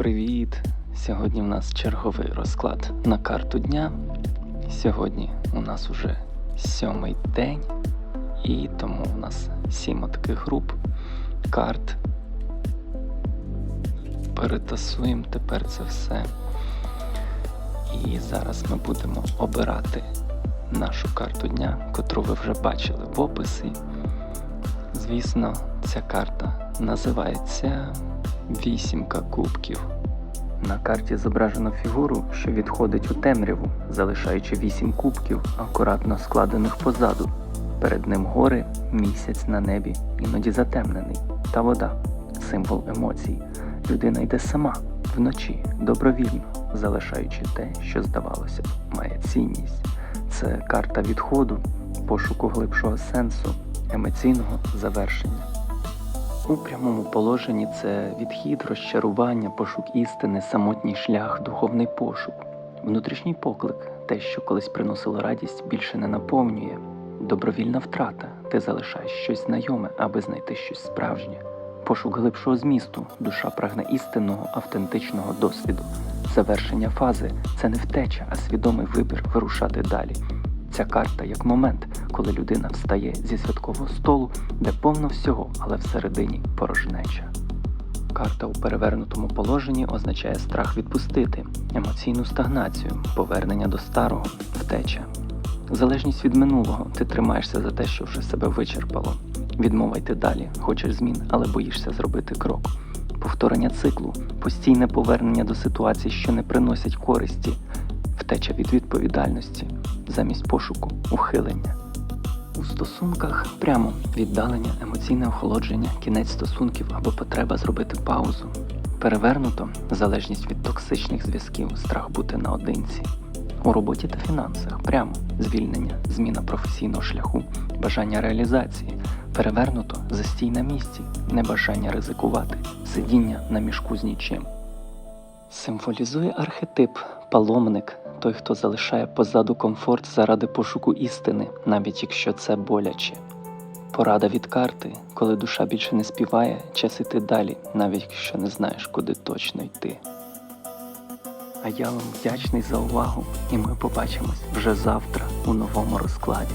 привіт! Сьогодні в нас черговий розклад на карту дня. Сьогодні у нас уже сьомий день, і тому у нас сім таких груп карт. Перетасуємо тепер це все. І зараз ми будемо обирати нашу карту дня, котру ви вже бачили в описі. Звісно, ця карта називається Вісімка кубків. На карті зображено фігуру, що відходить у темряву, залишаючи вісім кубків, акуратно складених позаду. Перед ним гори, місяць на небі, іноді затемнений, та вода символ емоцій. Людина йде сама вночі, добровільно, залишаючи те, що здавалося, має цінність. Це карта відходу, пошуку глибшого сенсу, емоційного завершення. У прямому положенні це відхід, розчарування, пошук істини, самотній шлях, духовний пошук. Внутрішній поклик, те, що колись приносило радість, більше не наповнює. Добровільна втрата, ти залишаєш щось знайоме, аби знайти щось справжнє. Пошук глибшого змісту, душа прагне істинного, автентичного досвіду. Завершення фази це не втеча, а свідомий вибір вирушати далі. Ця карта як момент, коли людина встає зі святкового столу, де повно всього, але всередині порожнеча. Карта у перевернутому положенні означає страх відпустити, емоційну стагнацію, повернення до старого, втеча. Залежність від минулого, ти тримаєшся за те, що вже себе вичерпало. Відмова йти далі, хочеш змін, але боїшся зробити крок. Повторення циклу, постійне повернення до ситуацій, що не приносять користі, втеча від відповідальності, замість пошуку ухилення. У стосунках прямо віддалення, емоційне охолодження, кінець стосунків або потреба зробити паузу. Перевернуто залежність від токсичних зв'язків, страх бути наодинці. У роботі та фінансах прямо звільнення, зміна професійного шляху, бажання реалізації, перевернуто застій на місці, небажання ризикувати, сидіння на мішку з нічим. Символізує архетип паломник, той, хто залишає позаду комфорт заради пошуку істини, навіть якщо це боляче. Порада від карти, коли душа більше не співає, час іти далі, навіть якщо не знаєш, куди точно йти. А я вам вдячний за увагу, і ми побачимось вже завтра у новому розкладі.